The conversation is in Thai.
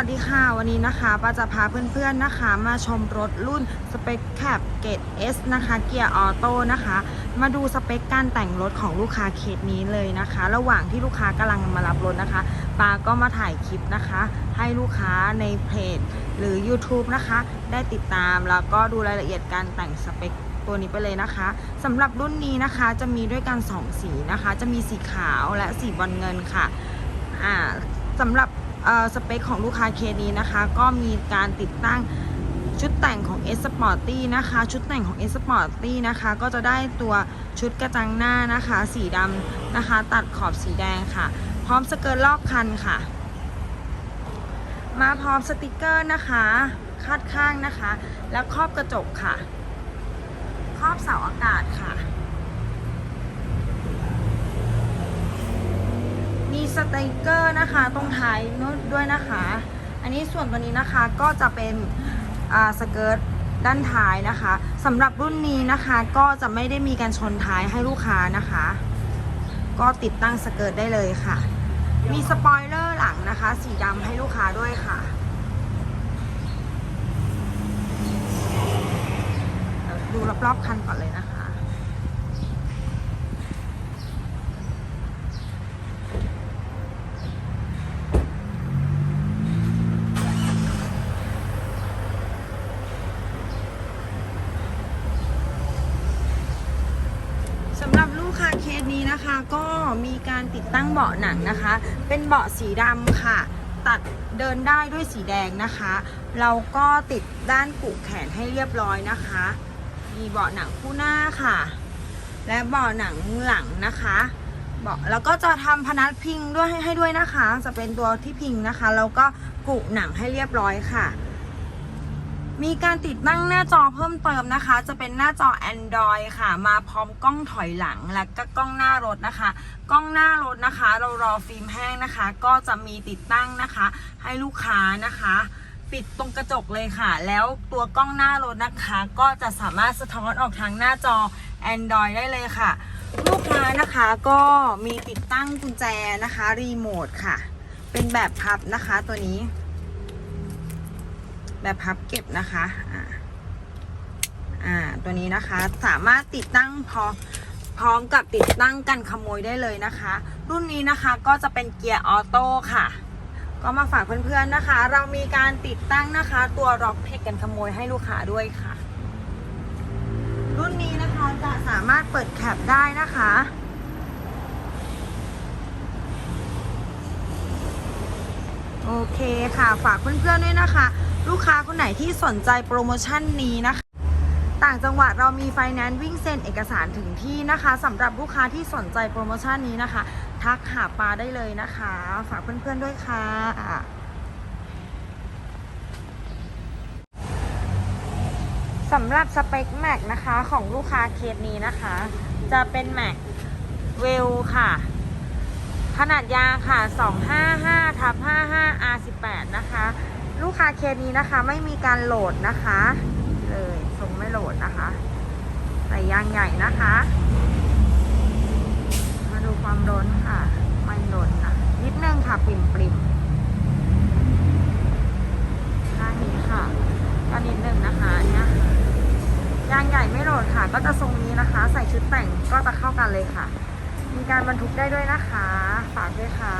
ัสดีค่ะ วันนี้นะคะป้าจะพาเพื่อนๆนะคะ มาชมรถรุ่นสเปคแคปเกต S นะคะ เกียร์ออโต้นะคะ มาดูสเปคการแต่งรถของลูกค้าเคสนี้เลยนะคะ ระหว่างที่ลูกค้ากำลังมารับรถนะคะป้าก็มาถ่ายคลิปนะคะ ให้ลูกค้าในเพจหรือ YouTube นะคะ ได้ติดตามแล้วก็ดูรายละเอียดการแต่งสเปคตัวนี้ไปเลยนะคะสำหรับรุ่นนี้นะคะจะมีด้วยกัน2สีนะคะ จะมีสีขาวและสีบอลเงินค่ะอ่าสำหรับ สเปคของลูกค้าเคสนี้นะคะ ก็มีการติดตั้งชุดแต่งของ S Sporty นะคะ ชุดแต่งของ S Sporty นะคะ ก็จะได้ตัวชุดกระจังหน้านะคะ สีดำนะคะ ตัดขอบสีแดงค่ะ พร้อมสเกิร์ตรอบคันค่ะ มาพร้อมสติกเกอร์นะคะ คาดข้างนะคะ และครอบกระจกค่ะ ครอบเสาอากาศค่ะ มีสติกเกอร์นะคะตรงท้ายนู้นด้วยนะคะ อันนี้ส่วนตัวนี้นะคะก็จะเป็นสเกิร์ตด้านท้ายนะคะสำหรับรุ่นนี้นะคะก็จะไม่ได้มีการชนท้ายให้ลูกค้านะคะ ก็ติดตั้งสเกิร์ตได้เลยค่ะ มีสปอยเลอร์หลังนะคะ สีดำให้ลูกค้าด้วยค่ะดูรอบๆคันก่อนเลยนะคะ สำหรับลูกค้าเคส นะคะก็มีการติดตั้งเบาะหนังนะคะ เป็นเบาะสีดำค่ะ ตัดเดินได้ด้วยสีแดงนะคะ เราก็ติดด้านกุแขนให้เรียบร้อยนะคะ มีเบาะหนังคู่หน้าค่ะ และเบาะหนังหลังนะคะเบาะแล้วก็จะทำพนักพิงด้วยให้ให้ด้วยนะคะ จะเป็นตัวที่พิงนะคะแล้วก็กุหนังให้เรียบร้อยค่ะ มีการติดตั้งหน้าจอเพิ่มเติมนะคะ จะเป็นหน้าจอ Android ค่ะ มาพร้อมกล้องถอยหลังและก็กล้องหน้ารถนะคะ กล้องหน้ารถนะคะ เรารอฟิล์มแห้งนะคะ ก็จะมีติดตั้งนะคะ ให้ลูกค้านะคะ ปิดตรงกระจกเลยค่ะ แล้วตัวกล้องหน้ารถนะคะ ก็จะสามารถสะท้อนออกทางหน้าจอ Android ได้เลยค่ะ ลูกค้านะคะก็มีติดตั้งกุญแจนะคะรีโมทค่ะ เป็นแบบพับนะคะตัวนี้ แบบพับเก็บนะคะอ่าอ่าตัวนี้นะคะสามารถติดตั้งพอพร้อมกับติดตั้งกันขโมยได้เลยนะคะ รุ่นนี้นะคะก็จะเป็นเกียร์ออโต้ค่ะ ก็มาฝากเพื่อนๆนะคะ เรามีการติดตั้งนะคะ ตัวล็อกเพกกันขโมยให้ลูกค้าด้วยค่ะ รุ่นนี้นะคะจะสามารถเปิดแคปได้นะคะโอเคค่ะฝากเพื่อนๆด้วยนะคะ ลูกค้าคนไหนที่สนใจโปรโมชั่นนี้นะคะ ต่างจังหวัดเรามีไฟแนนซ์วิ่งเซ็นเอกสารถึงที่นะคะสำหรับลูกค้าที่สนใจโปรโมชั่นนี้นะคะ ทักหาปาได้เลยนะคะ ฝากเพื่อนๆด้วยค่ะสำหรับสเปคแม็กนะคะของลูกค้าเคสนี้นะคะ จะเป็นแม็กเวลค่ะ ขนาดยางค่ะ 255ทับ55 R18 นะคะ ค้าเคสนี้นะคะ ไม่มีการโหลดนะคะ เลยทรงไม่โหลดนะคะใส่ยางใหญ่นะคะ มาดูความร้นค่ะ ไม่หล่นค่ะนิดนึงค่ะปริมปริมข้างนี้ค่ะก็นิดนึงนะคะเนี่ยยางใหญ่ไม่โหลดค่ะ ก็จะทรงนี้นะคะ ใส่ชุดแต่งก็จะเข้ากันเลยค่ะ มีการบรรทุกได้ด้วยนะคะ ฝากด้วยค่ะ